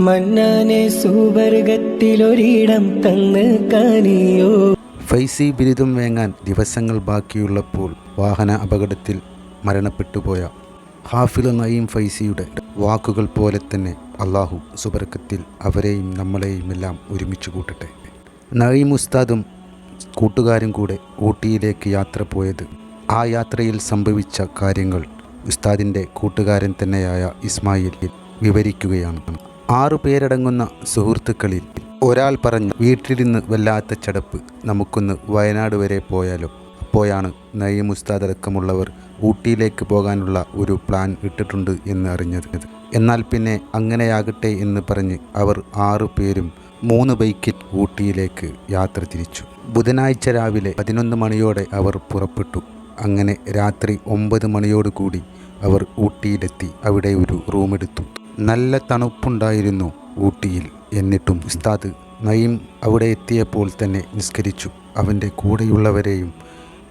മന്നാനെ സുവർഗത്തിലൊരിടം തന്ന് കാനിയോ ഫൈസി ബിരുദം വേങ്ങാൻ ദിവസങ്ങൾ ബാക്കിയുള്ളപ്പോൾ വാഹന അപകടത്തിൽ മരണപ്പെട്ടുപോയ ഹാഫിൽ നയീം ഫൈസിയുടെ വാക്കുകൾ പോലെ തന്നെ അള്ളാഹു സുബർക്കത്തിൽ അവരെയും നമ്മളെയും എല്ലാം ഒരുമിച്ച് കൂട്ടട്ടെ. നയീം ഉസ്താദും കൂട്ടുകാരും കൂടെ ഊട്ടിയിലേക്ക് യാത്ര പോയത് ആ യാത്രയിൽ സംഭവിച്ച കാര്യങ്ങൾ ഉസ്താദിന്റെ കൂട്ടുകാരൻ തന്നെയായ ഇസ്മായിൽ വിവരിക്കുകയാണ്. ആറു പേരടങ്ങുന്ന സുഹൃത്തുക്കളിൽ ഒരാൾ പറഞ്ഞു വീട്ടിലിരുന്ന് വല്ലാത്ത ചടപ്പ് നമുക്കൊന്ന് വയനാട് വരെ പോയാലോ? അപ്പോഴാണ് നയീം ഉസ്താദ് അടക്കമുള്ളവർ ഊട്ടിയിലേക്ക് പോകാനുള്ള ഒരു പ്ലാൻ ഇട്ടിട്ടുണ്ട് എന്ന് അറിഞ്ഞത്. എന്നാൽ പിന്നെ അങ്ങനെയാകട്ടെ എന്ന് പറഞ്ഞ് അവർ ആറു പേരും മൂന്ന് ബൈക്കിൽ ഊട്ടിയിലേക്ക് യാത്ര തിരിച്ചു. ബുധനാഴ്ച രാവിലെ പതിനൊന്ന് മണിയോടെ അവർ പുറപ്പെട്ടു. അങ്ങനെ രാത്രി ഒമ്പത് മണിയോടുകൂടി അവർ ഊട്ടിയിലെത്തി. അവിടെ ഒരു റൂമെടുത്തു നല്ല തണുപ്പുണ്ടായിരുന്നു ഊട്ടിയിൽ. എന്നിട്ടും ഉസ്താദ് നയിം അവിടെ എത്തിയപ്പോൾ തന്നെ നിസ്കരിച്ചു. അവന്റെ കൂടെയുള്ളവരെയും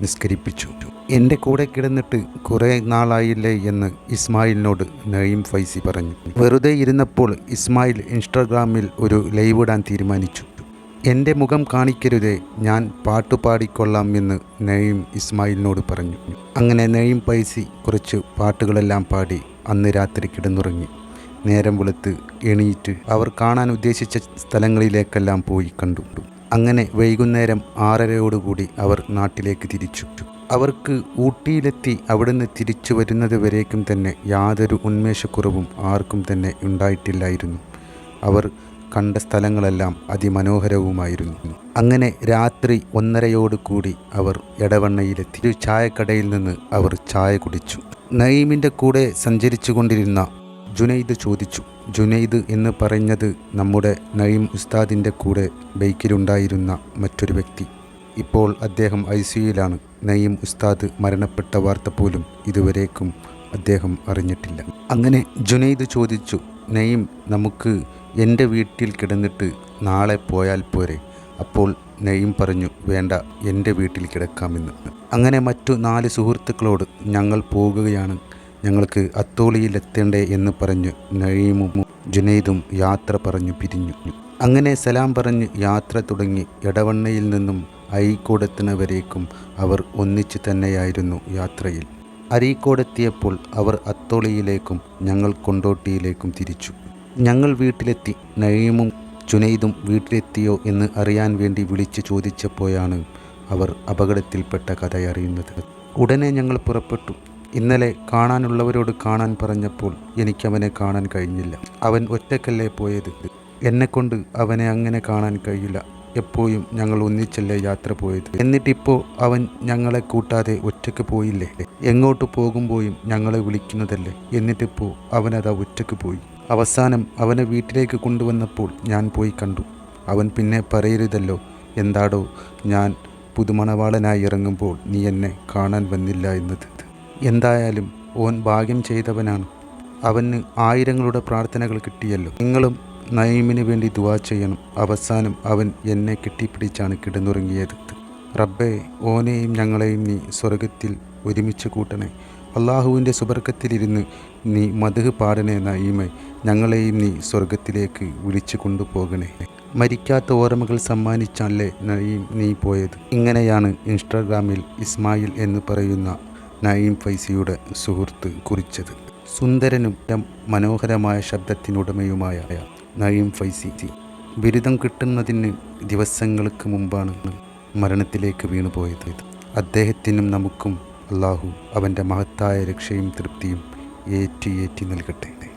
നിസ്കരിപ്പിച്ചു. എന്റെ കൂടെ കിടന്നിട്ട് കുറേ നാളായില്ലേ? എന്ന് ഇസ്മായിലിനോട് നയീം ഫൈസി പറഞ്ഞു. വെറുതെ ഇരുന്നപ്പോൾ ഇസ്മായിൽ ഇൻസ്റ്റാഗ്രാമിൽ ഒരു ലൈവ് ഇടാൻ തീരുമാനിച്ചു. എന്റെ മുഖം കാണിക്കരുതേ ഞാൻ പാട്ട് പാടിക്കൊള്ളാം എന്ന് നയീം ഇസ്മായിലിനോട് പറഞ്ഞു. അങ്ങനെ നയീം ഫൈസി കുറച്ച് പാട്ടുകളെല്ലാം പാടി അന്ന് രാത്രി കിടന്നുറങ്ങി. നേരം വെളുത്ത് എണീറ്റ് അവർ കാണാൻ ഉദ്ദേശിച്ച സ്ഥലങ്ങളിലേക്കെല്ലാം പോയി കണ്ടു അങ്ങനെ വൈകുന്നേരം ആറരയോടുകൂടി അവർ നാട്ടിലേക്ക് തിരിച്ചു അവർക്ക് ഊട്ടിയിലെത്തി അവിടുന്ന് തിരിച്ചു വരുന്നത് വരേക്കും തന്നെ യാതൊരു ഉന്മേഷക്കുറവും ആർക്കും തന്നെ ഉണ്ടായിട്ടില്ലായിരുന്നു. അവർ കണ്ട സ്ഥലങ്ങളെല്ലാം അതിമനോഹരവുമായിരുന്നു. അങ്ങനെ രാത്രി ഒന്നരയോട് കൂടി അവർ എടവണ്ണയിലെത്തി. ഒരു ചായക്കടയിൽ നിന്ന് അവർ ചായ കുടിച്ചു. നയീമിന്റെ കൂടെ സഞ്ചരിച്ചു കൊണ്ടിരുന്ന ജുനൈദ് ചോദിച്ചു ജുനൈദ് എന്ന് പറഞ്ഞത് നമ്മുടെ നഴീം ഉസ്താദിന്റെ കൂടെ ബൈക്കിലുണ്ടായിരുന്ന മറ്റൊരു വ്യക്തി. ഇപ്പോൾ അദ്ദേഹം ഐ സിയുയിലാണ് നയീം ഉസ്താദ് മരണപ്പെട്ട വാർത്ത പോലും ഇതുവരേക്കും അദ്ദേഹം അറിഞ്ഞിട്ടില്ല. അങ്ങനെ ജുനൈദ് ചോദിച്ചു നയീം നമുക്ക് എന്റെ വീട്ടിൽ കിടന്നിട്ട് നാളെ പോയാൽ പോരെ? അപ്പോൾ നയീം പറഞ്ഞു വേണ്ട എന്റെ വീട്ടിൽ കിടക്കാമെന്ന്. അങ്ങനെ മറ്റു നാല് സുഹൃത്തുക്കളോട് ഞങ്ങൾ പോകുകയാണ് ഞങ്ങൾക്ക് അത്തോളിയിലെത്തേണ്ടേ എന്ന് പറഞ്ഞു നഴീമും ജുനൈദും യാത്ര പറഞ്ഞു പിരിഞ്ഞു. അങ്ങനെ സലാം പറഞ്ഞ് യാത്ര തുടങ്ങി എടവണ്ണയിൽ നിന്നും അരീക്കോടെത്തുന്നവരേക്കും അവർ ഒന്നിച്ചു തന്നെയായിരുന്നു യാത്രയിൽ. അരീക്കോടെത്തിയപ്പോൾ അവർ അത്തോളിയിലേക്കും ഞങ്ങൾ കൊണ്ടോട്ടിയിലേക്കും തിരിച്ചു. ഞങ്ങൾ വീട്ടിലെത്തി. നഴീമും ജുനൈദും വീട്ടിലെത്തിയോ എന്ന് അറിയാൻ വേണ്ടി വിളിച്ചു ചോദിച്ചപ്പോഴാണ് അവർ അപകടത്തിൽപ്പെട്ട കഥ അറിയുന്നത് ഉടനെ ഞങ്ങൾ പുറപ്പെട്ടു. ഇന്നലെ കാണാനുള്ളവരോട് കാണാൻ പറഞ്ഞപ്പോൾ എനിക്കവനെ കാണാൻ കഴിഞ്ഞില്ല. അവൻ ഒറ്റക്കല്ലേ പോയത്? എന്നെക്കൊണ്ട് അവനെ അങ്ങനെ കാണാൻ കഴിയില്ല. എപ്പോഴും ഞങ്ങൾ ഒന്നിച്ചല്ലേ യാത്ര പോയത്? എന്നിട്ടിപ്പോൾ അവൻ ഞങ്ങളെ കൂട്ടാതെ ഒറ്റയ്ക്ക് പോയില്ലേ? എങ്ങോട്ട് പോകുമ്പോഴും ഞങ്ങളെ വിളിക്കുന്നതല്ലേ? എന്നിട്ടിപ്പോൾ അവനതാ ഒറ്റയ്ക്ക് പോയി. അവസാനം അവനെ വീട്ടിലേക്ക് കൊണ്ടുവന്നപ്പോൾ ഞാൻ പോയി കണ്ടു. അവൻ പിന്നെ പറയരുതല്ലോ. എന്താടോ ഞാൻ പുതുമണവാളനായി ഇറങ്ങുമ്പോൾ നീ എന്നെ കാണാൻ വന്നില്ല എന്നത്. എന്തായാലും ഓൻ ഭാഗ്യം ചെയ്തവനാണ്. അവന് ആയിരങ്ങളുടെ പ്രാർത്ഥനകൾ കിട്ടിയല്ലോ. നിങ്ങളും നയീമിന് വേണ്ടി ദുവാ ചെയ്യണം. അവസാനം അവൻ എന്നെ കെട്ടിപ്പിടിച്ചാണ് കിടന്നുറങ്ങിയത്. റബ്ബെ ഓനെയും ഞങ്ങളെയും നീ സ്വർഗത്തിൽ ഒരുമിച്ച് കൂട്ടണേ. അള്ളാഹുവിന്റെ സുബർക്കത്തിലിരുന്ന് നീ മധുഹ് പാടണേ നയീമെ. ഞങ്ങളെയും നീ സ്വർഗത്തിലേക്ക് വിളിച്ചു കൊണ്ടുപോകണേ. മരിക്കാത്ത ഓർമ്മകൾ സമ്മാനിച്ചല്ലേ നയീം നീ പോയത്? ഇങ്ങനെയാണ് ഇൻസ്റ്റാഗ്രാമിൽ ഇസ്മായിൽ എന്ന് പറയുന്ന നയീം ഫൈസിയുടെ സുഹൃത്ത് കുറിച്ചത്. സുന്ദരനും മനോഹരമായ ശബ്ദത്തിനുടമയുമായ നയീം ഫൈസി. ബിരുദം കിട്ടുന്നതിന് ദിവസങ്ങൾക്ക് മുമ്പാണ് മരണത്തിലേക്ക് വീണുപോയത്. അദ്ദേഹത്തിനും നമുക്കും അള്ളാഹു അവന്റെ മഹത്തായ രക്ഷയും തൃപ്തിയും ഏറ്റി ഏറ്റി നൽകട്ടെ.